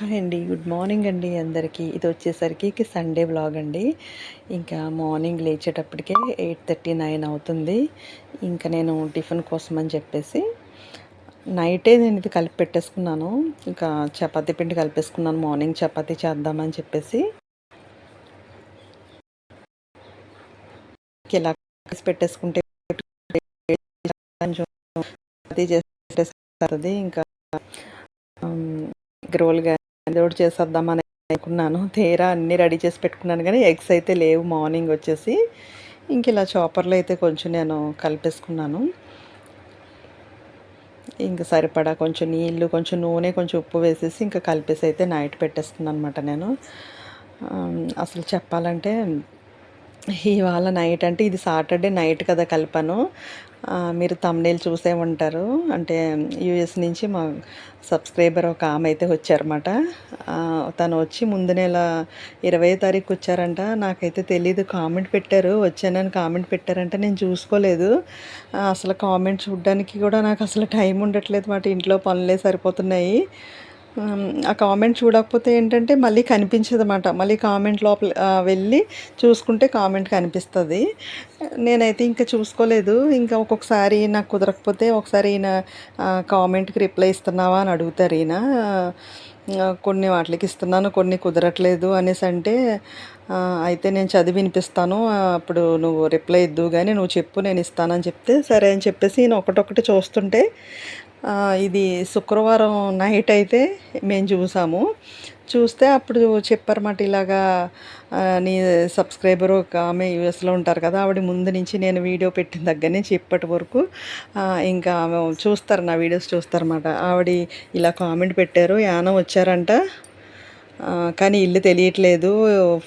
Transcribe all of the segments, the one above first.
Hi అండి. Good morning అండి అందరికీ. ఇది వచ్చేసరికి సండే వ్లాగ్ అండి. ఇంకా మార్నింగ్ లేచేటప్పటికే ఎయిట్ థర్టీ నైన్ అవుతుంది. ఇంకా నేను టిఫిన్ కోసం అని చెప్పేసి నైటే నేను ఇది కలిపి పెట్టేసుకున్నాను. ఇంకా చపాతీ పిండి కలిపేసుకున్నాను. మార్నింగ్ చపాతీ చేద్దామని చెప్పేసి ఇలా కలిసి పెట్టేసుకుంటే చపాతీ చేసేస్తుంది ఇంకా రోల్గా ఏదో ఒకటి చేసేద్దామని అనుకున్నాను. తీరా అన్నీ రెడీ చేసి పెట్టుకున్నాను కానీ ఎగ్స్ అయితే లేవు. మార్నింగ్ వచ్చేసి ఇంక ఇలా చాపర్లో అయితే కొంచెం నేను కలిపేసుకున్నాను. ఇంకా సరిపడా కొంచెం నీళ్ళు కొంచెం నూనె కొంచెం ఉప్పు వేసేసి ఇంకా కలిపేసి అయితే నైట్ పెట్టేస్తున్నాను అనమాట నేను. అసలు చెప్పాలంటే ఇవాళ నైట్ అంటే ఇది సాటర్డే నైట్ కదా కలిపాను. మీరు తమ్నేల్ చూసే ఉంటారు. అంటే యూఎస్ నుంచి మా సబ్స్క్రైబర్ ఒక ఆమె అయితే వచ్చారన్నమాట. తను వచ్చి ముందు నెల ఇరవై తారీఖు వచ్చారంట. నాకైతే తెలియదు కామెంట్ పెట్టారు. వచ్చానని కామెంట్ పెట్టారంట. నేను చూసుకోలేదు. అసలు కామెంట్ చూడడానికి కూడా నాకు అసలు టైం ఉండట్లేదు మాట ఇంట్లో పనులే సరిపోతున్నాయి. ఆ కామెంట్ చూడకపోతే ఏంటంటే మళ్ళీ కనిపించదు అన్నమాట మళ్ళీ కామెంట్ లోపల వెళ్ళి చూసుకుంటే కామెంట్ కనిపిస్తుంది. నేనైతే ఇంకా చూసుకోలేదు. ఇంకా ఒక్కొక్కసారి నాకు కుదరకపోతే ఒకసారి ఈయన కామెంట్కి రిప్లై ఇస్తున్నావా అని అడుగుతారు ఈయన. కొన్ని వాటికి ఇస్తున్నాను కొన్ని కుదరట్లేదు అనేసి అంటే అయితే నేను చదివి వినిపిస్తాను. అప్పుడు నువ్వు రిప్లై ఇద్దు కానీ నువ్వు చెప్పు నేను ఇస్తానని చెప్తే సరే అని చెప్పేసి నేను ఒకటొకటి చూస్తుంటే ఇది శుక్రవారం నైట్ అయితే మేము చూసాము. చూస్తే అప్పుడు చెప్పారన్నమాట ఇలాగా నీ సబ్స్క్రైబర్ ఒక ఆమె యూఎస్లో ఉంటారు కదా ఆవిడ ముందు నుంచి నేను వీడియో పెట్టిన దగ్గర నుంచి ఇప్పటి వరకు ఇంకా ఆమె చూస్తారు నా వీడియోస్ చూస్తారన్నమాట ఆవిడ ఇలా కామెంట్ పెట్టారు యానం వచ్చారంట. కానీ ఇల్లు తెలియట్లేదు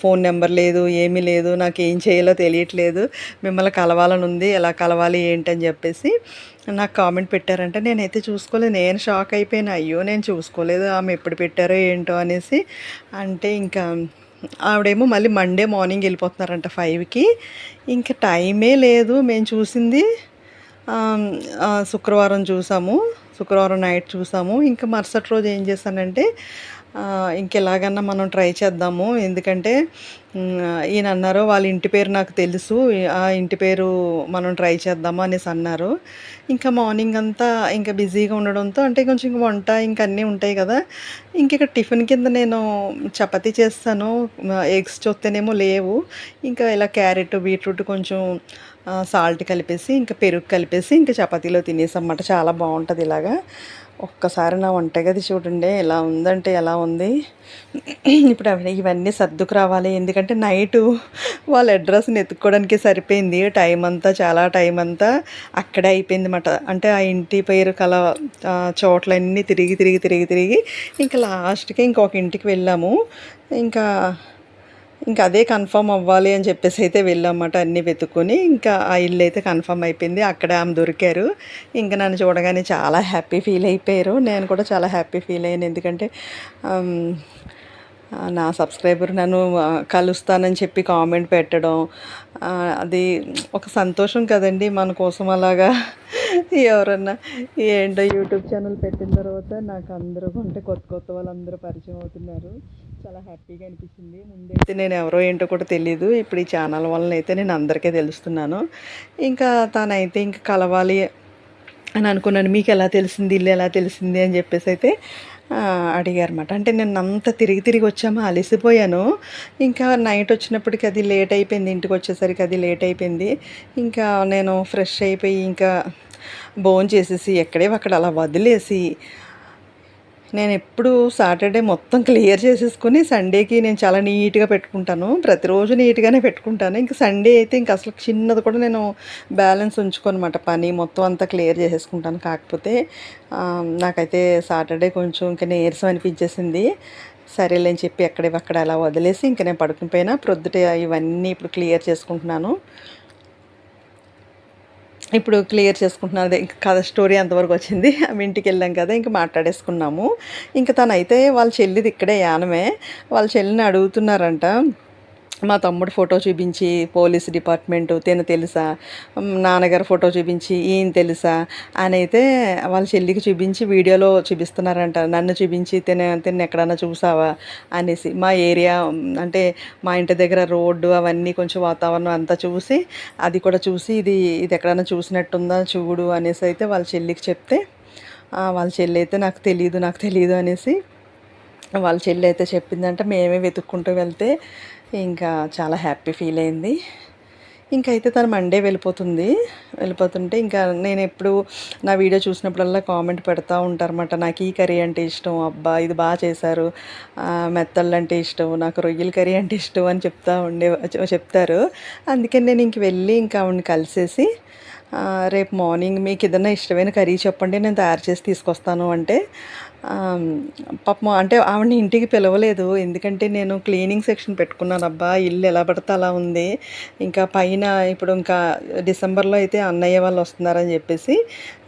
ఫోన్ నెంబర్ లేదు ఏమీ లేదు నాకు ఏం చేయాలో తెలియట్లేదు. మిమ్మల్ని కలవాలని ఉంది ఎలా కలవాలి ఏంటని చెప్పేసి నాకు కామెంట్ పెట్టారంటే. నేనైతే చూసుకోలేదు నేను షాక్ అయిపోయిన. అయ్యో నేను చూసుకోలేదు ఆమె ఎప్పుడు పెట్టారో ఏంటో అనేసి. అంటే ఇంకా ఆవిడేమో మళ్ళీ మండే మార్నింగ్ వెళ్ళిపోతున్నారంట ఫైవ్కి ఇంకా టైమే లేదు మేము చూసింది శుక్రవారం చూసాము శుక్రవారం నైట్ చూసాము. ఇంకా మరుసటి రోజు ఏం చేశానంటే ఇంకెలాగన్నా మనం ట్రై చేద్దాము. ఎందుకంటే ఈయన అన్నారు వాళ్ళ ఇంటి పేరు నాకు తెలుసు ఆ ఇంటి పేరు మనం ట్రై చేద్దాము అనేసి అన్నారు. ఇంకా మార్నింగ్ అంతా ఇంకా బిజీగా ఉండడంతో అంటే కొంచెం వంట ఇంకా అన్నీ ఉంటాయి కదా ఇంక ఇక్కడ టిఫిన్ కింద నేను చపాతీ చేస్తాను. ఎగ్స్ చూస్తేనేమో లేవు. ఇంకా ఇలా క్యారెట్ బీట్రూట్ కొంచెం సాల్ట్ కలిపేసి ఇంకా పెరుగు కలిపేసి ఇంకా చపాతీలో తినేసన్నమాట. చాలా బాగుంటుంది ఇలాగా. ఒక్కసారి నా వంటగది చూడండి ఎలా ఉందంటే ఎలా ఉంది. ఇప్పుడు ఇవన్నీ సర్దుకు రావాలి. ఎందుకంటే నైటు వాళ్ళ అడ్రస్ని ఎత్తుక్కోవడానికి సరిపోయింది. టైం అంతా చాలా టైం అంతా అక్కడే అయిపోయింది అనమాట అంటే ఆ ఇంటి పేరు కల చోట్లన్నీ తిరిగి తిరిగి తిరిగి తిరిగి ఇంకా లాస్ట్కి ఇంకొక ఇంటికి వెళ్ళాము. ఇంకా ఇంకా అదే కన్ఫర్మ్ అవ్వాలి అని చెప్పేసి అయితే వెళ్ళామన్నమాట అన్నీ వెతుక్కొని. ఇంకా ఆ ఇల్లు అయితే కన్ఫర్మ్ అయిపోయింది. అక్కడే ఆమె దొరికారు. ఇంకా నన్ను చూడగానే చాలా హ్యాపీ ఫీల్ అయిపోయారు. నేను కూడా చాలా హ్యాపీ ఫీల్ అయ్యాను. ఎందుకంటే నా సబ్స్క్రైబర్ నన్ను కలుస్తానని చెప్పి కామెంట్ పెట్టడం అది ఒక సంతోషం కదండి మన కోసం అలాగా. ఎవరన్నా ఏంటో యూట్యూబ్ ఛానల్ పెట్టిన తర్వాత నాకు అందరూ అంటే కొత్త కొత్త వాళ్ళందరూ పరిచయం అవుతున్నారు. చాలా హ్యాపీగా అనిపించింది ముందైతే నేను ఎవరో ఏంటో కూడా తెలియదు ఇప్పుడు ఈ ఛానల్ వలన అయితే నేను అందరికీ తెలుస్తున్నాను. ఇంకా తనైతే ఇంకా కలవాలి అని అనుకున్నాను. మీకు ఎలా తెలిసింది? ఇల్లు ఎలా తెలిసింది? అని చెప్పేసి అయితే అడిగారన్నమాట. అంటే నేను అంత తిరిగి తిరిగి వచ్చామో? అలసిపోయాను. ఇంకా నైట్ వచ్చినప్పటికి అది లేట్ అయిపోయింది. ఇంటికి వచ్చేసరికి అది లేట్ అయిపోయింది. ఇంకా నేను ఫ్రెష్ అయిపోయి ఇంకా బోన్ చేసేసి ఎక్కడే అక్కడ అలా వదిలేసి నేను ఎప్పుడు సాటర్డే మొత్తం క్లియర్ చేసేసుకుని సండేకి నేను చాలా నీట్గా పెట్టుకుంటాను. ప్రతిరోజు నీట్గానే పెట్టుకుంటాను. ఇంకా సండే అయితే ఇంకా అసలు చిన్నది కూడా నేను బ్యాలెన్స్ ఉంచుకోనమాట. పని మొత్తం అంతా క్లియర్ చేసేసుకుంటాను. కాకపోతే నాకైతే సాటర్డే కొంచెం ఇంకా నీరసం అనిపించేసింది. సరేలేని చెప్పి ఎక్కడివక్కడ అలా వదిలేసి ఇంకా నేను పడుకుని పోయినా ప్రొద్దుట ఇవన్నీ ఇప్పుడు క్లియర్ చేసుకుంటున్నాను. ఇప్పుడు క్లియర్ చేసుకుంటున్నాను. ఇంకా కథ స్టోరీ అంతవరకు వచ్చింది. ఇంటికి వెళ్ళాం కదా ఇంకా మాట్లాడేసుకున్నాము. ఇంకా తనైతే వాళ్ళ చెల్లిది ఇక్కడే యానమే. వాళ్ళ చెల్లిని అడుగుతున్నారంట మా తమ్ముడు ఫోటో చూపించి పోలీస్ డిపార్ట్మెంటు తిన తెలుసా? నాన్నగారు ఫోటో చూపించి ఈయన తెలుసా? అని అయితే వాళ్ళ చెల్లికి చూపించి వీడియోలో చూపిస్తున్నారంట. నన్ను చూపించి తిన తిన్న ఎక్కడన్నా చూసావా? అనేసి మా ఏరియా అంటే మా ఇంటి దగ్గర రోడ్డు అవన్నీ కొంచెం వాతావరణం అంతా చూసి అది కూడా చూసి ఇది ఇది ఎక్కడన్నా చూసినట్టుందా చూడు అనేసి అయితే వాళ్ళ చెల్లికి చెప్తే వాళ్ళ చెల్లి అయితే నాకు తెలియదు నాకు తెలియదు అనేసి వాళ్ళ చెల్లి అయితే చెప్పిందంటే. మేమే వెతుక్కుంటూ వెళ్తే ఇంకా చాలా హ్యాపీ ఫీల్ అయింది. ఇంకైతే తను మండే వెళ్ళిపోతుంది. వెళ్ళిపోతుంటే ఇంకా నేను ఎప్పుడు నా వీడియో చూసినప్పుడల్లా కామెంట్ పెడతా ఉంటారన్నమాట. నాకు ఈ కర్రీ అంటే ఇష్టం అబ్బా ఇది బాగా చేశారు. మెత్తళ్ళు అంటే ఇష్టం నాకు రొయ్యల కర్రీ అంటే ఇష్టం అని చెప్తా ఉండే చెప్తారు. అందుకని నేను ఇంక వెళ్ళి ఇంకా ఆవిడని కలిసేసి రేపు మార్నింగ్ మీకు ఏదైనా ఇష్టమైన కర్రీ చెప్పండి నేను తయారు చేసి తీసుకొస్తాను అంటే పాపం అంటే ఆవిడని ఇంటికి పిలవలేదు. ఎందుకంటే నేను క్లీనింగ్ సెక్షన్ పెట్టుకున్నాను. అబ్బా ఇల్లు ఎలా పడితే అలా ఉంది. ఇంకా పైన ఇప్పుడు ఇంకా డిసెంబర్లో అయితే అన్నయ్య వాళ్ళు వస్తున్నారని చెప్పేసి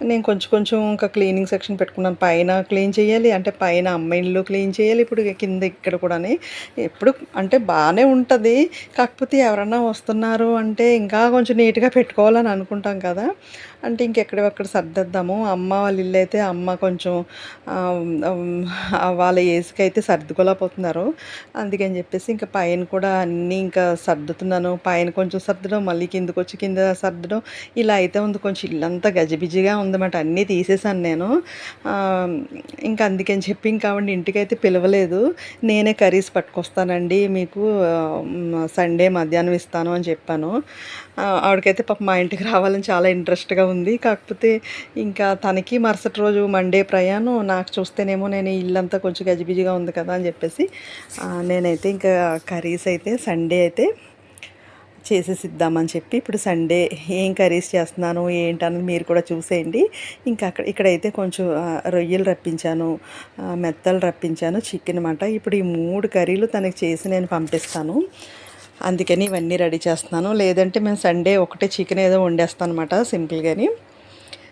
నేను కొంచెం కొంచెం ఇంకా క్లీనింగ్ సెక్షన్ పెట్టుకున్నాను. పైన క్లీన్ చేయాలి. అంటే పైన అమ్మ ఇల్లు క్లీన్ చేయాలి. ఇప్పుడు కింద ఇక్కడ కూడా ఎప్పుడు అంటే బాగానే ఉంటుంది. కాకపోతే ఎవరన్నా వస్తున్నారు అంటే ఇంకా కొంచెం నీట్గా పెట్టుకోవాలని అనుకుంటాం కదా. అంటే ఇంకెక్కడెక్కడ సర్దేద్దాము. అమ్మ వాళ్ళ ఇల్లు అయితే అమ్మ కొంచెం వాళ్ళ ఏజ్కి అయితే సర్దుకోలేకపోతున్నారు. అందుకని చెప్పేసి ఇంకా పైన కూడా అన్నీ ఇంకా సర్దుతున్నాను. పైన కొంచెం సర్దడం మళ్ళీ కిందకు వచ్చి కింద సర్దడం ఇలా అయితే ఉంది. కొంచెం ఇల్లంతా గజిబిజిగా ఉందన్నమాట. అన్నీ తీసేసాను నేను. ఇంకా అందుకని చెప్పి ఇంకా ఆవిడ ఇంటికైతే పిలవలేదు. నేనే కర్రీస్ పట్టుకొస్తానండి మీకు సండే మధ్యాహ్నం ఇస్తాను అని చెప్పాను. ఆవిడకైతే పాప మా ఇంటికి రావాలని చాలా ఇంట్రెస్ట్గా ఉంది. కాకపోతే ఇంకా తనకి మరుసటి రోజు మండే ప్రయాణం నాకు చూస్తేనేమో నేను ఇల్లంతా కొంచెం గజిబిజిగా ఉంది కదా అని చెప్పేసి నేనైతే ఇంకా కర్రీస్ అయితే సండే అయితే చేసేసి ఇద్దామని చెప్పి ఇప్పుడు సండే ఏం కర్రీస్ చేస్తున్నాను ఏంటన్నది మీరు కూడా చూసేయండి. ఇంకా అక్కడ ఇక్కడైతే కొంచెం రొయ్యలు రప్పించాను మెత్తలు రప్పించాను చికెన్ అనమాట ఇప్పుడు ఈ మూడు కర్రీలు తనకి చేసి నేను పంపిస్తాను. అందుకని ఇవన్నీ రెడీ చేస్తున్నాను. లేదంటే మేము సండే ఒకటే చికెన్ ఏదో వండేస్తాను అనమాట సింపుల్గాని.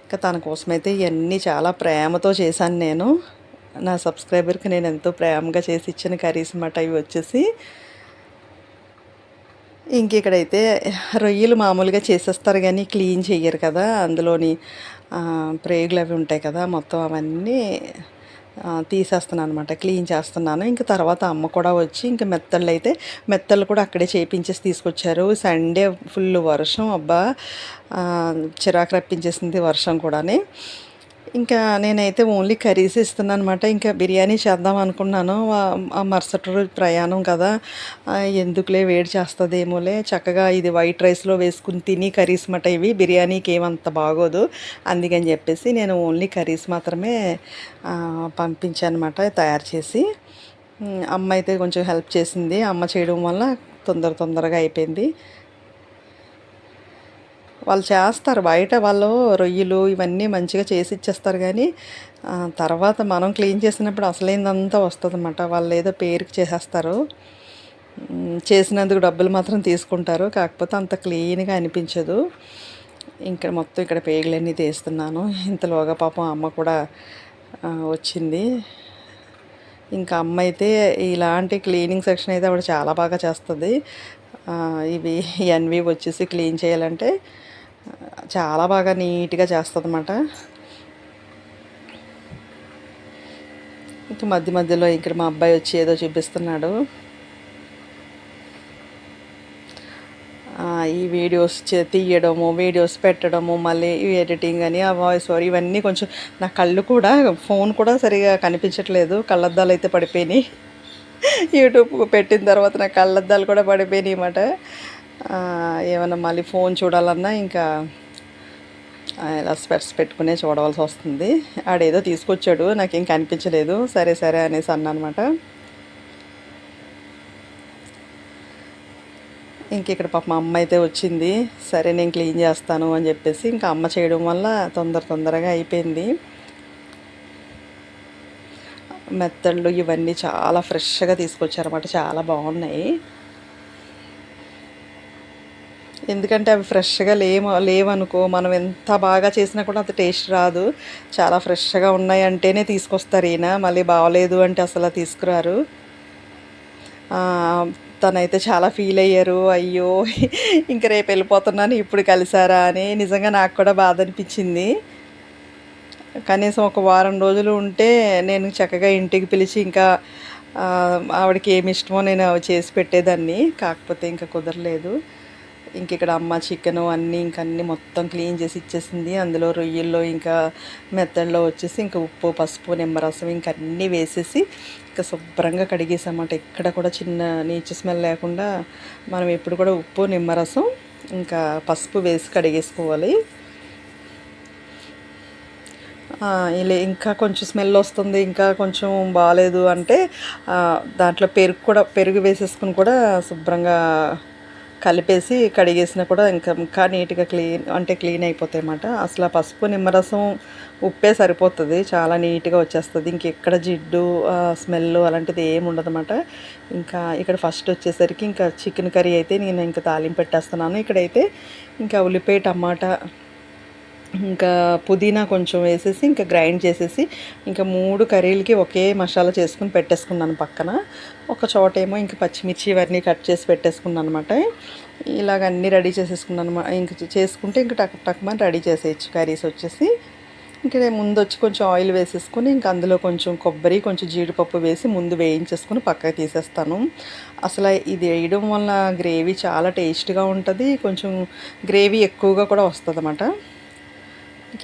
ఇంకా తన కోసం అయితే ఇవన్నీ చాలా ప్రేమతో చేశాను నేను. నా సబ్స్క్రైబర్కి నేను ఎంతో ప్రేమగా చేసి ఇచ్చిన కర్రీస్ అన్నమాట ఇవి వచ్చేసి. ఇంక ఇక్కడైతే రొయ్యలు మామూలుగా చేసేస్తారు కానీ క్లీన్ చెయ్యరు కదా అందులోని ప్రేగులు అవి ఉంటాయి కదా మొత్తం అవన్నీ తీసేస్తున్నాను అనమాట క్లీన్ చేస్తున్నాను. ఇంకా తర్వాత అమ్మ కూడా వచ్చి ఇంకా మెత్తళ్ళు అయితే మెత్తళ్ళు కూడా అక్కడే చేపించేసి తీసుకొచ్చారు. సండే ఫుల్ వర్షం అబ్బా. చిరాకు రప్పించేసింది వర్షం కూడానే. ఇంకా నేనైతే ఓన్లీ కర్రీస్ ఇస్తున్నాను అనమాట ఇంకా బిర్యానీ చేద్దాం అనుకున్నాను. ఆ- మరుసటి రోజు ప్రయాణం కదా. ఎందుకులే వేడి చేస్తుందేమోలే. చక్కగా ఇది వైట్ రైస్లో వేసుకుని తిని కర్రీస్ మాట ఇవి. బిర్యానీకి ఏమంత బాగోదు. అందుకని చెప్పేసి నేను ఓన్లీ కర్రీస్ మాత్రమే పంపించానమాట పంపించాను అనమాట తయారు చేసి. అమ్మ అయితే కొంచెం హెల్ప్ చేసింది. అమ్మ చేయడం వల్ల తొందర తొందరగా అయిపోయింది. వాళ్ళు చేస్తారు. బయట వాళ్ళు రొయ్యలు ఇవన్నీ మంచిగా చేసి ఇచ్చేస్తారు కానీ తర్వాత మనం క్లీన్ చేసినప్పుడు అసలైందంతా వస్తుంది అన్నమాట వాళ్ళు ఏదో పేరుకి చేసేస్తారు. చేసినందుకు డబ్బులు మాత్రం తీసుకుంటారు. కాకపోతే అంత క్లీన్గా అనిపించదు. ఇక్కడ మొత్తం ఇక్కడ పేగులన్నీ తీస్తున్నాను. ఇంతలోగా పాపం అమ్మ కూడా వచ్చింది. ఇంకా అమ్మ అయితే ఇలాంటి క్లీనింగ్ సెక్షన్ అయితే ఆవిడ చాలా బాగా చేస్తుంది. ఇవి ఎన్వి వచ్చేసి క్లీన్ చేయాలంటే చాలా బాగా నీట్గా చేస్తుంది అన్నమాట మధ్య మధ్యలో ఇక్కడ మా అబ్బాయి వచ్చి ఏదో చూపిస్తున్నాడు. ఈ వీడియోస్ చే- తీయడము వీడియోస్ పెట్టడము మళ్ళీ ఈ ఎడిటింగ్ అని ఆ వాయిస్ ఓవర్ ఇవన్నీ కొంచెం నా కళ్ళు కూడా ఫోన్ కూడా సరిగా కనిపించట్లేదు. కళ్ళద్దాలు అయితే పడిపోయినాయి. యూట్యూబ్ పెట్టిన తర్వాత నా కళ్ళద్దాలు కూడా పడిపోయినాయి అన్నమాట. ఏమైనా మళ్ళీ ఫోన్ చూడాలన్నా ఇంకా ఇలా స్పెట్స్ పెట్టుకునే చూడవలసి వస్తుంది. ఆడేదో తీసుకొచ్చాడు నాకు ఇంకా కనిపించలేదు. సరే సరే అనేసి అన్నమాట ఇంక ఇక్కడ పాప మా అమ్మ అయితే వచ్చింది. సరే నేను క్లీన్ చేస్తాను అని చెప్పేసి ఇంకా అమ్మ చేయడం వల్ల తొందర తొందరగా అయిపోయింది. మెత్తళ్ళు ఇవన్నీ చాలా ఫ్రెష్గా తీసుకొచ్చారన్నమాట. చాలా బాగున్నాయి. ఎందుకంటే అవి ఫ్రెష్గా లేము లేవనుకో మనం ఎంత బాగా చేసినా కూడా అంత టేస్ట్ రాదు. చాలా ఫ్రెష్గా ఉన్నాయి అంటేనే తీసుకొస్తారు ఈయన. మళ్ళీ బాగలేదు అంటే అసలు తీసుకురారు. తనైతే చాలా ఫీల్ అయ్యారు. అయ్యో ఇంక రేపు వెళ్ళిపోతున్నాను ఇప్పుడు కలిసారా అని. నిజంగా నాకు కూడా బాధ అనిపించింది. కనీసం ఒక వారం రోజులు ఉంటే నేను చక్కగా ఇంటికి పిలిచి ఇంకా ఆవిడకి ఏమి ఇష్టమో నేను అవి చేసి పెట్టేదాన్ని. కాకపోతే ఇంకా కుదరలేదు. ఇంక ఇక్కడ అమ్మ చికెన్ అన్నీ ఇంక అన్నీ మొత్తం క్లీన్ చేసి ఇచ్చేసింది. అందులో రొయ్యల్లో ఇంకా మెత్తల్లో వచ్చేసి ఇంకా ఉప్పు పసుపు నిమ్మరసం ఇంక అన్నీ వేసేసి ఇంకా శుభ్రంగా కడిగేసామాట ఎక్కడ కూడా చిన్న నీచు స్మెల్ లేకుండా మనం ఎప్పుడు కూడా ఉప్పు నిమ్మరసం ఇంకా పసుపు వేసి కడిగేసుకోవాలి. ఇలా ఇంకా కొంచెం స్మెల్ వస్తుంది ఇంకా కొంచెం బాగాలేదు అంటే దాంట్లో పెరుగు కూడా పెరుగు వేసేసుకుని కూడా శుభ్రంగా కలిపేసి కడిగేసినా కూడా ఇంకా ఇంకా నీట్గా క్లీన్ అంటే క్లీన్ అయిపోతాయి అన్నమాట అసలు ఆ పసుపు నిమ్మరసం ఉప్పే సరిపోతుంది. చాలా నీట్గా వచ్చేస్తుంది. ఇంకెక్కడ జిడ్డు స్మెల్ అలాంటిది ఏమి ఉండదన్నమాట. ఇంకా ఇక్కడ ఫస్ట్ వచ్చేసరికి ఇంకా చికెన్ కర్రీ అయితే నేను ఇంకా తాలింపు పెట్టేస్తున్నాను. ఇక్కడైతే ఇంకా ఉల్లిపాయ టమాటా ఇంకా పుదీనా కొంచెం వేసేసి ఇంకా గ్రైండ్ చేసేసి ఇంకా మూడు కర్రీలకి ఒకే మసాలా చేసుకుని పెట్టేసుకున్నాను పక్కన. ఒక చోట ఏమో ఇంకా పచ్చిమిర్చి ఇవన్నీ కట్ చేసి పెట్టేసుకున్నాను అనమాట ఇలాగ అన్నీ రెడీ చేసేసుకున్నాను అనమాట చేసుకుంటే ఇంకా టక్ టక్మని రెడీ చేసేయచ్చు కర్రీస్ వచ్చేసి. ఇంకా నేను ముందు వచ్చి కొంచెం ఆయిల్ వేసేసుకుని ఇంకా అందులో కొంచెం కొబ్బరి కొంచెం జీడిపప్పు వేసి ముందు వేయించేసుకుని పక్కకి తీసేస్తాను. అసలు ఇది వేయడం వల్ల గ్రేవీ చాలా టేస్ట్గా ఉంటుంది కొంచెం గ్రేవీ ఎక్కువగా కూడా వస్తుంది అన్నమాట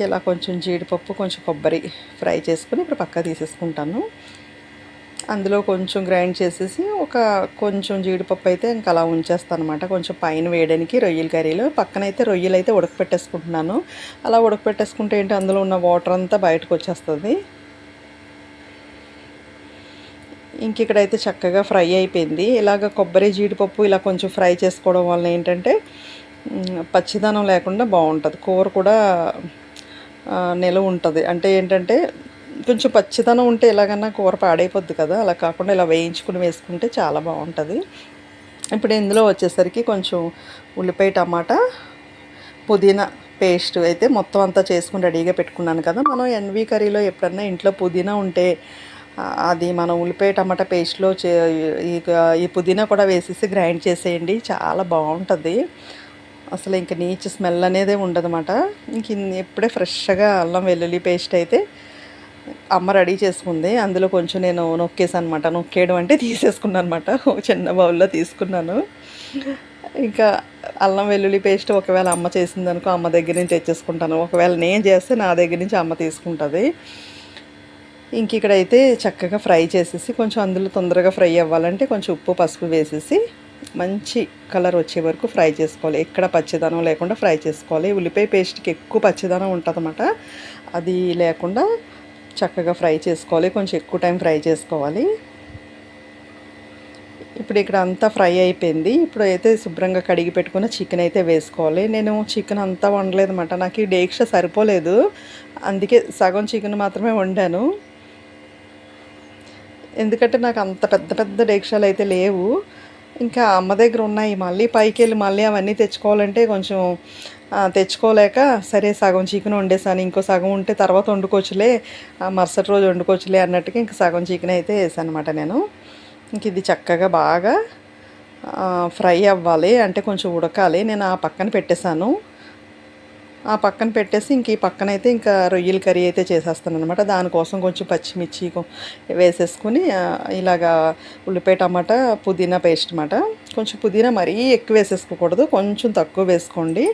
ఇలా కొంచెం జీడిపప్పు కొంచెం కొబ్బరి ఫ్రై చేసుకుని ఇప్పుడు పక్క తీసేసుకుంటాను. అందులో కొంచెం గ్రైండ్ చేసేసి ఒక కొంచెం జీడిపప్పు అయితే ఇంకా అలా ఉంచేస్తాను అనమాట కొంచెం పైన వేయడానికి రొయ్యల కర్రీలో పక్కన అయితే రొయ్యలు అయితే ఉడకపెట్టేసుకుంటున్నాను. అలా ఉడకపెట్టేసుకుంటే ఏంటి అందులో ఉన్న వాటర్ అంతా బయటకు వచ్చేస్తుంది. ఇంక ఇక్కడైతే చక్కగా ఫ్రై అయిపోయింది. ఇలాగ కొబ్బరి జీడిపప్పు ఇలా కొంచెం ఫ్రై చేసుకోవడం వల్ల ఏంటంటే పచ్చిదనం లేకుండా బాగుంటుంది. కూర కూడా నిలవ ఉంటుంది. అంటే ఏంటంటే కొంచెం పచ్చితనం ఉంటే ఎలాగన్నా కూర పాడైపోద్ది కదా. అలా కాకుండా ఇలా వేయించుకుని వేసుకుంటే చాలా బాగుంటుంది. ఇప్పుడు ఇందులో వచ్చేసరికి కొంచెం ఉల్లిపాయ టమాటా పుదీనా పేస్ట్ అయితే మొత్తం అంతా చేసుకుని రెడీగా పెట్టుకున్నాను కదా. మనం ఎన్వి కర్రీలో ఎప్పుడన్నా ఇంట్లో పుదీనా ఉంటే అది మనం ఉల్లిపాయ టమాటా పేస్ట్లో చే ఈ పుదీనా కూడా వేసేసి గ్రైండ్ చేసేయండి. చాలా బాగుంటుంది. అసలు ఇంక నీచు స్మెల్ అనేదే ఉండదన్నమాట. ఇంక ఎప్పుడే ఇప్పుడే ఫ్రెష్గా అల్లం వెల్లుల్లి పేస్ట్ అయితే అమ్మ రెడీ చేసుకుంది. అందులో కొంచెం నేను నొక్కేసాను అనమాట నొక్కేయడం అంటే తీసేసుకున్నాను అనమాట చిన్న బౌల్లో తీసుకున్నాను. ఇంకా అల్లం వెల్లుల్లి పేస్ట్ ఒకవేళ అమ్మ చేసిందనుకో అమ్మ దగ్గర నుంచి తెచ్చేసుకుంటాను. ఒకవేళ నేను చేస్తే నా దగ్గర నుంచి అమ్మ తీసుకుంటుంది. ఇంక ఇక్కడైతే చక్కగా ఫ్రై చేసేసి కొంచెం అందులో తొందరగా ఫ్రై అవ్వాలంటే కొంచెం ఉప్పు పసుపు వేసేసి మంచి కలర్ వచ్చే వరకు ఫ్రై చేసుకోవాలి. ఎక్కడ పచ్చిదనం లేకుండా ఫ్రై చేసుకోవాలి. ఉల్లిపాయ పేస్ట్కి ఎక్కువ పచ్చిదనం ఉంటుందన్నమాట. అది లేకుండా చక్కగా ఫ్రై చేసుకోవాలి. కొంచెం ఎక్కువ టైం ఫ్రై చేసుకోవాలి. ఇప్పుడు ఇక్కడ అంతా ఫ్రై అయిపోయింది. ఇప్పుడు అయితే శుభ్రంగా కడిగి పెట్టుకున్న చికెన్ అయితే వేసుకోవాలి. నేను చికెన్ అంతా వండలేదు అనమాట నాకు ఈ డేక్ష సరిపోలేదు. అందుకే సగం చికెన్ మాత్రమే వండాను. ఎందుకంటే నాకు అంత పెద్ద పెద్ద డేక్షాలు అయితే లేవు. ఇంకా అమ్మ దగ్గర ఉన్నాయి. మళ్ళీ పైకి వెళ్ళి మళ్ళీ అవన్నీ తెచ్చుకోవాలంటే కొంచెం తెచ్చుకోలేక సరే సగం చికెన్ వండేసాను. ఇంకో సగం ఉంటే తర్వాత వండుకోవచ్చులే. మరుసటి రోజు వండుకోవచ్చులే అన్నట్టుగా ఇంక సగం చికెన్ అయితే వేసాను అనమాట నేను. ఇంక ఇది చక్కగా బాగా ఫ్రై అవ్వాలి అంటే కొంచెం ఉడకాలి. నేను ఆ పక్కన పెట్టేశాను. ఆ పక్కన పెట్టేసి ఇంక ఈ పక్కన అయితే ఇంకా రొయ్యల కర్రీ అయితే చేసేస్తాను అనమాట దానికోసం కొంచెం పచ్చిమిర్చి వేసేసుకుని ఇలాగా ఉల్లిపాయ టమాటా పుదీనా పేస్ట్ అనమాట కొంచెం పుదీనా మరీ ఎక్కువ వేసేసుకోకూడదు కొంచెం తక్కువ వేసుకోండి.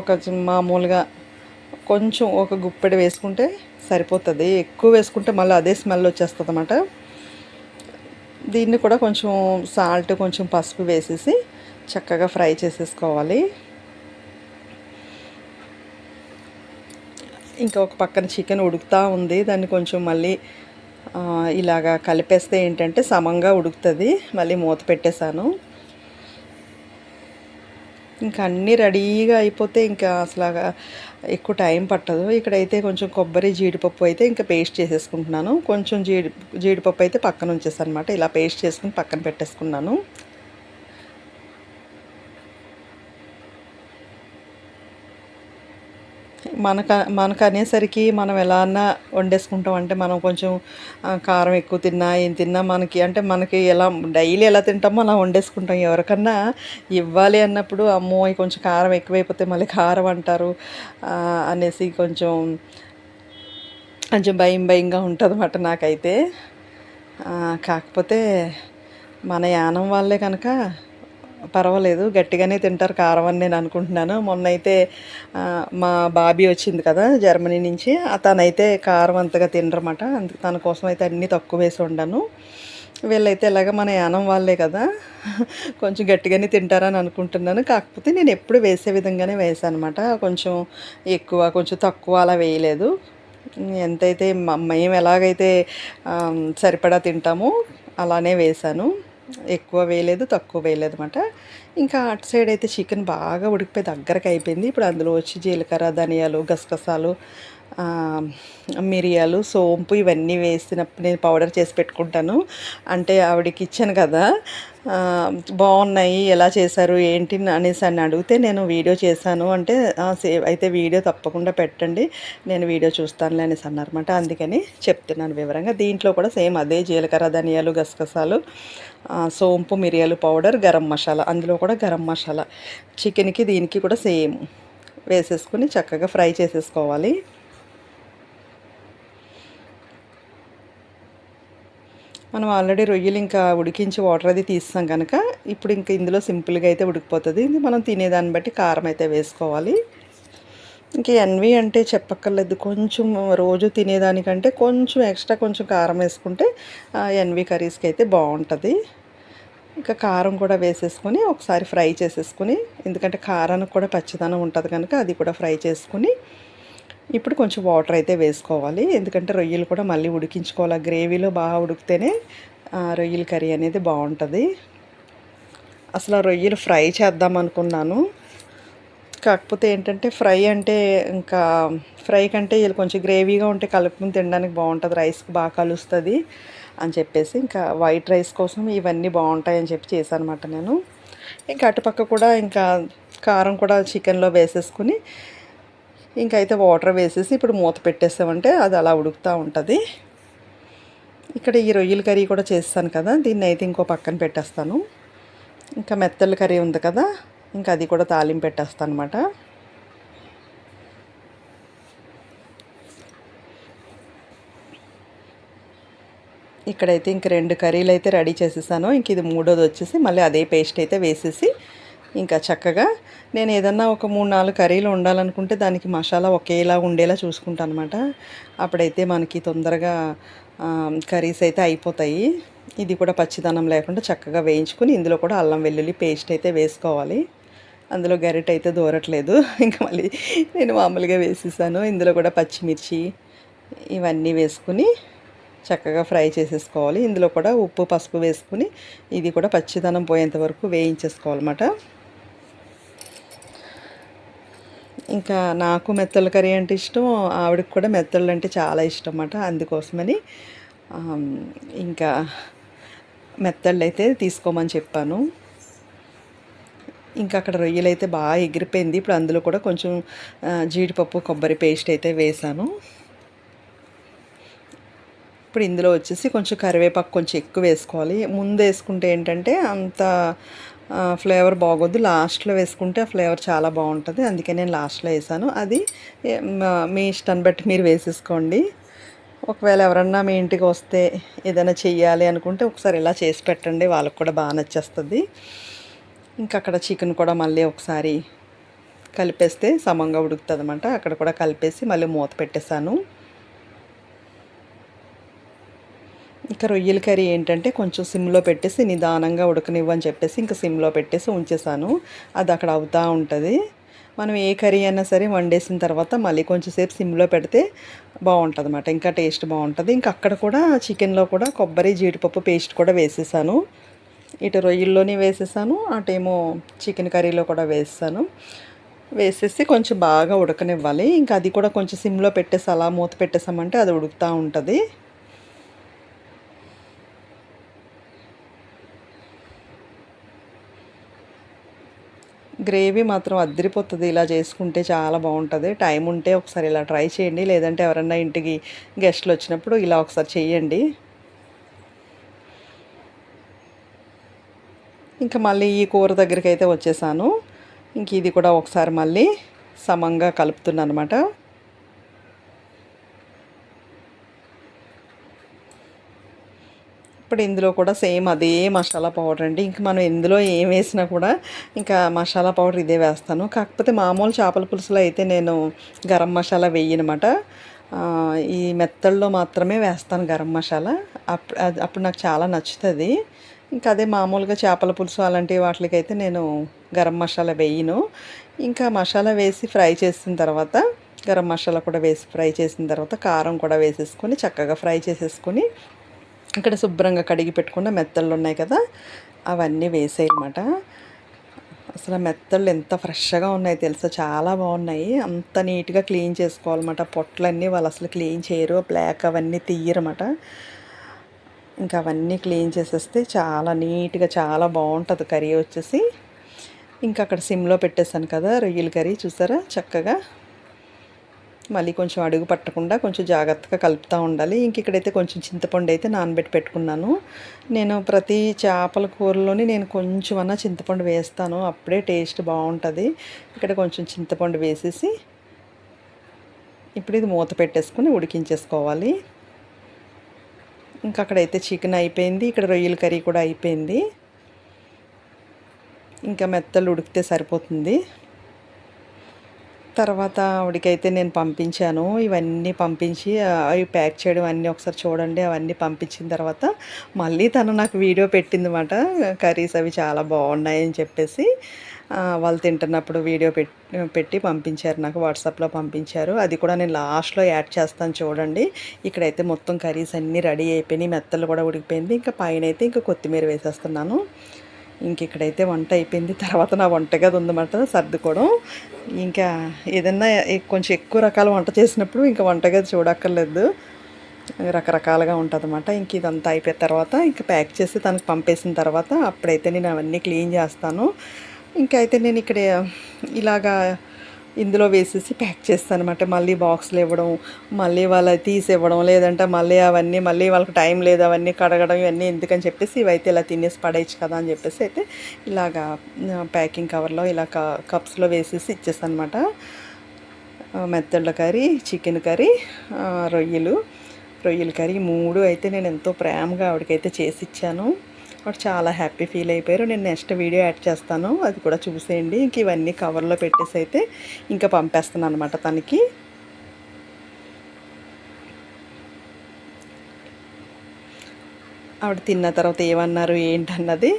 ఒక మామూలుగా కొంచెం ఒక గుప్పెడు వేసుకుంటే సరిపోతుంది. ఎక్కువ వేసుకుంటే మళ్ళీ అదే స్మెల్ వచ్చేస్తుంది అన్నమాట దీన్ని కూడా కొంచెం సాల్ట్ కొంచెం పసుపు వేసేసి చక్కగా ఫ్రై చేసేసుకోవాలి. ఇంకా ఒక పక్కన చికెన్ ఉడుకుతూ ఉంది. దాన్ని కొంచెం మళ్ళీ ఇలాగా కలిపేస్తే ఏంటంటే సమంగా ఉడుకుతుంది. మళ్ళీ మూత పెట్టేశాను. ఇంకా అన్నీ రెడీగా అయిపోతే ఇంకా అసలు ఎక్కువ టైం పట్టదు. ఇక్కడైతే కొంచెం కొబ్బరి జీడిపప్పు అయితే ఇంకా పేస్ట్ చేసేసుకుంటున్నాను. కొంచెం జీడి జీడిపప్పు అయితే పక్కన ఉంచేసాను అనమాట ఇలా పేస్ట్ చేసుకుని పక్కన పెట్టేసుకున్నాను. మనక మనకు అనేసరికి మనం ఎలా అన్నా వండేసుకుంటాం. అంటే మనం కొంచెం కారం ఎక్కువ తిన్నా ఏం తిన్నా మనకి అంటే మనకి ఎలా డైలీ ఎలా తింటామో అలా వండేసుకుంటాం. ఎవరికన్నా ఇవ్వాలి అన్నప్పుడు అమ్మో కొంచెం కారం ఎక్కువైపోతే మళ్ళీ కారం అంటారు అనేసి కొంచెం కొంచెం భయం భయంగా ఉంటుంది అన్నమాట నాకైతే కాకపోతే మన యానం వాళ్ళే కనుక పర్వాలేదు గట్టిగానే తింటారు కారం అని నేను అనుకుంటున్నాను. మొన్న అయితే మా బాబీ వచ్చింది కదా జర్మనీ నుంచి. తనైతే కారం అంతగా తినరమాట అందుకు తన కోసం అయితే అన్నీ తక్కువ వేసి వండాను. వీళ్ళైతే ఇలాగ మన యానం వాళ్ళే కదా కొంచెం గట్టిగానే తింటారని అనుకుంటున్నాను. కాకపోతే నేను ఎప్పుడు వేసే విధంగానే వేసాను అనమాట కొంచెం ఎక్కువ కొంచెం తక్కువ అలా వేయలేదు. ఎంతైతే మ- మేము ఎలాగైతే సరిపడా తింటామో అలానే వేసాను. ఎక్కువ వేయలేదు తక్కువ వేయలేదు అనమాట ఇంకా అటు సైడ్ అయితే చికెన్ బాగా ఉడికిపోయి దగ్గరకు అయిపోయింది. ఇప్పుడు అందులో వచ్చి జీలకర్ర ధనియాలు గసగసాలు మిరియాలు సోంపు ఇవన్నీ వేసినప్పుడు నేను పౌడర్ చేసి పెట్టుకుంటాను. అంటే ఆవిడకి ఇచ్చాను కదా. బాగున్నాయి ఎలా చేశారు ఏంటి అనేసి అని అడిగితే నేను వీడియో చేశాను. అంటే సేవ్ అయితే వీడియో తప్పకుండా పెట్టండి నేను వీడియో చూస్తానులే అనేసి అన్నారన్నమాట. అందుకని చెప్తున్నాను వివరంగా. దీంట్లో కూడా సేమ్ అదే జీలకర్ర ధనియాలు గసగసాలు సోంపు మిరియాలు పౌడర్ గరం మసాలా. అందులో కూడా గరం మసాలా. చికెన్కి దీనికి కూడా సేమ్. వేసేసుకుని చక్కగా ఫ్రై చేసేసుకోవాలి. మనం ఆల్రెడీ రొయ్యలు ఇంకా ఉడికించి వాటర్ అది తీస్తాం కనుక. ఇప్పుడు ఇంకా ఇందులో సింపుల్గా అయితే ఉడికిపోతుంది. ఇది మనం తినేదాన్ని బట్టి కారం అయితే వేసుకోవాలి. ఇంకా ఎన్వి అంటే చెప్పక్కర్లేదు. కొంచెం రోజు తినేదానికంటే కొంచెం ఎక్స్ట్రా కొంచెం కారం వేసుకుంటే ఎన్వి కర్రీస్కి అయితే బాగుంటుంది. ఇంకా కారం కూడా వేసేసుకొని ఒకసారి ఫ్రై చేసేసుకుని ఎందుకంటే కారానికి కూడా పచ్చిదనం ఉంటుంది కనుక అది కూడా ఫ్రై చేసుకుని ఇప్పుడు కొంచెం వాటర్ అయితే వేసుకోవాలి. ఎందుకంటే రొయ్యలు కూడా మళ్ళీ ఉడికించుకోవాలి. గ్రేవీలో బాగా ఉడికితేనే రొయ్యల కర్రీ అనేది బాగుంటుంది. అసలు ఆ రొయ్యలు ఫ్రై చేద్దాం అనుకున్నాను. కాకపోతే ఏంటంటే ఫ్రై అంటే ఇంకా ఫ్రై కంటే వీళ్ళు కొంచెం గ్రేవీగా ఉంటే కలుపుకుని తినడానికి బాగుంటుంది. రైస్కి బాగా కలుస్తుంది అని చెప్పేసి ఇంకా వైట్ రైస్ కోసం ఇవన్నీ బాగుంటాయని చెప్పి చేశాను అనమాట నేను. ఇంకా అటుపక్క కూడా ఇంకా కారం కూడా చికెన్లో వేసేసుకుని ఇంకైతే అయితే వాటర్ వేసేసి ఇప్పుడు మూత పెట్టేసామంటే అది అలా ఉడుకుతూ ఉంటుంది. ఇక్కడ ఈ రొయ్యల కర్రీ కూడా చేస్తాను కదా దీన్ని అయితే ఇంకో పక్కన పెట్టేస్తాను. ఇంకా మెత్తల కర్రీ ఉంది కదా ఇంకా అది కూడా తాలింపు పెట్టేస్తాను అనమాట ఇక్కడైతే ఇంక రెండు కర్రీలు అయితే రెడీ చేసేసాను. ఇంక ఇది మూడోది వచ్చేసి మళ్ళీ అదే పేస్ట్ అయితే వేసేసి ఇంకా చక్కగా నేను ఏదన్నా ఒక మూడు నాలుగు కర్రీలు ఉండాలనుకుంటే దానికి మసాలా ఒకేలా ఉండేలా చూసుకుంటాను అనమాట అప్పుడైతే మనకి తొందరగా కర్రీస్ అయితే అయిపోతాయి. ఇది కూడా పచ్చిదనం లేకుండా చక్కగా వేయించుకుని ఇందులో కూడా అల్లం వెల్లుల్లి పేస్ట్ అయితే వేసుకోవాలి. అందులో గరిట అయితే దూరట్లేదు. ఇంకా మళ్ళీ నేను మామూలుగా వేసేసాను. ఇందులో కూడా పచ్చిమిర్చి ఇవన్నీ వేసుకుని చక్కగా ఫ్రై చేసేసుకోవాలి. ఇందులో కూడా ఉప్పు పసుపు వేసుకుని ఇది కూడా పచ్చిదనం పోయేంత వరకు వేయించేసుకోవాలన్నమాట. ఇంకా నాకు మెత్తల కర్రీ అంటే ఇష్టం ఆవిడకి కూడా మెత్తళ్ళు అంటే చాలా ఇష్టం అన్నమాట అందుకోసమని ఇంకా మెత్తళ్ళు అయితే తీసుకోమని చెప్పాను. ఇంకా అక్కడ రొయ్యలు అయితే బాగా ఎగిరిపోయింది ఇప్పుడు అందులో కూడా కొంచెం జీడిపప్పు కొబ్బరి పేస్ట్ అయితే వేసాను ఇప్పుడు ఇందులో వచ్చేసి కొంచెం కరివేపాకు కొంచెం ఎక్కువ వేసుకోవాలి. ముందు వేసుకుంటే ఏంటంటే అంత ఫ్లేవర్ బాగోద్దు లాస్ట్లో వేసుకుంటే ఆ ఫ్లేవర్ చాలా బాగుంటుంది. అందుకే నేను లాస్ట్లో వేసాను. అది మీ ఇష్టాన్ని బట్టి మీరు వేసేసుకోండి. ఒకవేళ ఎవరన్నా మీ ఇంటికి వస్తే ఏదైనా చెయ్యాలి అనుకుంటే ఒకసారి ఇలా చేసి పెట్టండి. వాళ్ళకి కూడా బాగా నచ్చేస్తుంది. ఇంకా అక్కడ చికెన్ కూడా మళ్ళీ ఒకసారి కలిపేస్తే సమంగా ఉడుకుతుంది అనమాట అక్కడ కూడా కలిపేసి మళ్ళీ మూత పెట్టేశాను. ఇంకా రొయ్యల కర్రీ ఏంటంటే కొంచెం సిమ్లో పెట్టేసి నిదానంగా ఉడకనివ్వని చెప్పేసి ఇంకా సిమ్లో పెట్టేసి ఉంచేసాను. అది అక్కడ అవుతూ ఉంటుంది. మనం ఏ కర్రీ అయినా సరే వండేసిన తర్వాత మళ్ళీ కొంచెం సేపు సిమ్లో పెడితే బాగుంటుంది అనమాట ఇంకా టేస్ట్ బాగుంటుంది. ఇంకా అక్కడ కూడా చికెన్లో కూడా కొబ్బరి జీడిపప్పు పేస్ట్ కూడా వేసేసాను. ఇటు రొయ్యల్లోనే వేసేసాను. అటేమో చికెన్ కర్రీలో కూడా వేసేసాను. వేసేసి కొంచెం బాగా ఉడకనివ్వాలి. ఇంకా అది కూడా కొంచెం సిమ్లో పెట్టేసి అలా మూత పెట్టేసామంటే అది ఉడుకుతూ ఉంటుంది. గ్రేవీ మాత్రం అద్దరిపోతుంది. ఇలా చేసుకుంటే చాలా బాగుంటుంది. టైం ఉంటే ఒకసారి ఇలా ట్రై చేయండి. లేదంటే ఎవరన్నా ఇంటికి గెస్ట్లు వచ్చినప్పుడు ఇలా ఒకసారి చేయండి ఇంకా మళ్ళీ ఈ కూర దగ్గరికి అయితే వచ్చేసాను. ఇంక ఇది కూడా ఒకసారి మళ్ళీ సమంగా కలుపుతున్నాను అనమాట ఇప్పుడు ఇందులో కూడా సేమ్ అదే మసాలా పౌడర్ అండి. ఇంక మనం ఇందులో ఏం వేసినా కూడా ఇంకా మసాలా పౌడర్ ఇదే వేస్తాను. కాకపోతే మామూలు చేపల పులుసులో అయితే నేను గరం మసాలా వేయనమాట. ఈ మెత్తల్లో మాత్రమే వేస్తాను గరం మసాలా. అప్పుడు అప్పుడు నాకు చాలా నచ్చుతుంది. ఇంకా అదే మామూలుగా చేపల పులుసు అలాంటి వాటికైతే నేను గరం మసాలా వేయను. ఇంకా మసాలా వేసి ఫ్రై చేసిన తర్వాత గరం మసాలా కూడా వేసి ఫ్రై చేసిన తర్వాత కారం కూడా వేసేసుకొని చక్కగా ఫ్రై చేసేసుకొని ఇక్కడ శుభ్రంగా కడిగి పెట్టుకున్న మెత్తళ్ళు ఉన్నాయి కదా అవన్నీ వేసేయమాట అసలు మెత్తళ్ళు ఎంత ఫ్రెష్గా ఉన్నాయి తెలుసా? చాలా బాగున్నాయి. అంత నీట్గా క్లీన్ చేసుకోవాలన్నమాట. పొట్లన్నీ వాళ్ళు అసలు క్లీన్ చేయరు. బ్లాక్ అవన్నీ తీయరమాట ఇంకా అవన్నీ క్లీన్ చేసేస్తే చాలా నీట్గా చాలా బాగుంటుంది కర్రీ వచ్చేసి. ఇంకా అక్కడ సిమ్లో పెట్టేశాను కదా రొయ్యల కర్రీ చూసారా? చక్కగా మళ్ళీ కొంచెం అడుగు పట్టకుండా కొంచెం జాగ్రత్తగా కలుపుతూ ఉండాలి. ఇంక ఇక్కడైతే కొంచెం చింతపండు అయితే నానబెట్టి పెట్టుకున్నాను. నేను ప్రతి చేపల కూరలోని నేను కొంచెం అన్నా చింతపండు వేస్తాను. అప్పుడే టేస్ట్ బాగుంటుంది. ఇక్కడ కొంచెం చింతపండు వేసేసి ఇప్పుడు ఇది మూత పెట్టేసుకొని ఉడికించేసుకోవాలి. ఇంకా అక్కడైతే చికెన్ అయిపోయింది. ఇక్కడ రొయ్యల కర్రీ కూడా అయిపోయింది. ఇంకా మెత్తలు ఉడికితే సరిపోతుంది. తర్వాత ఆవిడకైతే నేను పంపించాను. ఇవన్నీ పంపించి అవి ప్యాక్ చేయడం అన్నీ ఒకసారి చూడండి అవన్నీ పంపించిన తర్వాత మళ్ళీ తను నాకు వీడియో పెట్టింది అన్నమాట కర్రీస్ అవి చాలా బాగున్నాయి అని చెప్పేసి వాళ్ళు తింటున్నప్పుడు వీడియో పెట్టి పంపించారు. నాకు వాట్సాప్లో పంపించారు. అది కూడా నేను లాస్ట్లో యాడ్ చేస్తాను చూడండి. ఇక్కడైతే మొత్తం కర్రీస్ అన్నీ రెడీ అయిపోయినాయి. మెత్తలు కూడా ఉడికిపోయింది. ఇంకా పైన అయితే ఇంకా కొత్తిమీర వేసేస్తున్నాను. ఇంక ఇక్కడైతే వంట అయిపోయింది. తర్వాత నా వంటగది ఉందన్నమాట సర్దుకోవడం. ఇంకా ఏదన్నా కొంచెం ఎక్కువ రకాల వంట చేసినప్పుడు ఇంకా వంటగది చూడక్కర్లేదు. రకరకాలుగా ఉంటుంది అనమాట ఇంక ఇదంతా అయిపోయిన తర్వాత ఇంకా ప్యాక్ చేసి తనకు పంపేసిన తర్వాత అప్పుడైతే నేను అవన్నీ క్లీన్ చేస్తాను. ఇంకా అయితే నేను ఇక్కడ ఇలాగా ఇందులో వేసేసి ప్యాక్ చేస్తాను అనమాట మళ్ళీ బాక్స్లు ఇవ్వడం మళ్ళీ వాళ్ళ తీసి ఇవ్వడం లేదంటే మళ్ళీ అవన్నీ మళ్ళీ వాళ్ళకి టైం లేదు అవన్నీ కడగడం ఇవన్నీ ఎందుకని చెప్పేసి ఇవైతే ఇలా తినేసి పడేయచ్చు కదా అని చెప్పేసి అయితే ఇలాగా ప్యాకింగ్ కవర్లో ఇలా కప్స్లో వేసేసి ఇచ్చేస్తాను అనమాట మెత్తళ్ళ కర్రీ చికెన్ కర్రీ రొయ్యలు. రొయ్యల కర్రీ మూడు అయితే నేను ఎంతో ప్రేమగా ఆవిడకైతే చేసి ఇచ్చాను. వాడు చాలా హ్యాపీ ఫీల్ అయిపోయారు. నేను నెక్స్ట్ వీడియో యాడ్ చేస్తాను. అది కూడా చూసేయండి. ఇంక ఇవన్నీ కవర్లో పెట్టేసి అయితే ఇంకా పంపేస్తాను అనమాట తనకి. ఆవిడ తిన్న తర్వాత ఏమన్నారు ఏంటన్నది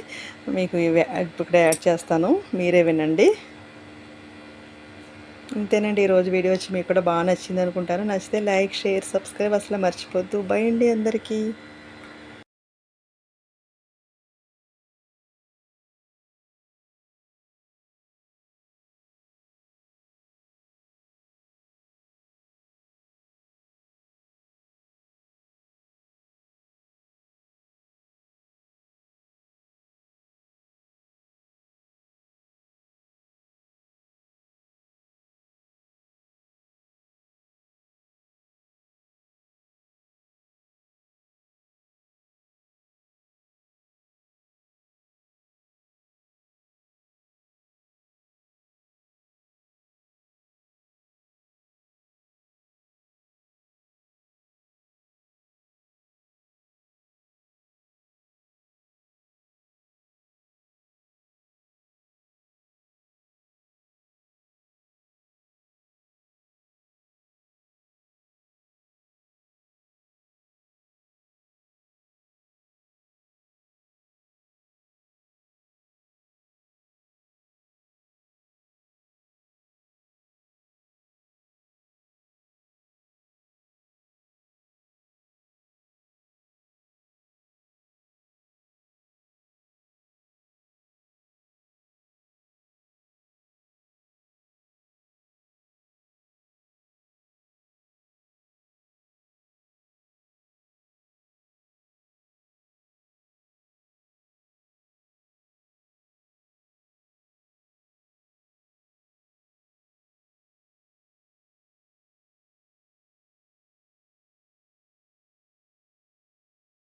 మీకు ఇప్పుడు యాడ్ చేస్తాను. మీరే వినండి. ఇంతేనండి. ఈరోజు వీడియో వచ్చి మీకు కూడా బాగా నచ్చింది అనుకుంటాను. నచ్చితే లైక్ షేర్ సబ్స్క్రైబ్ అసలు మర్చిపోద్దు. బై అండి అందరికీ.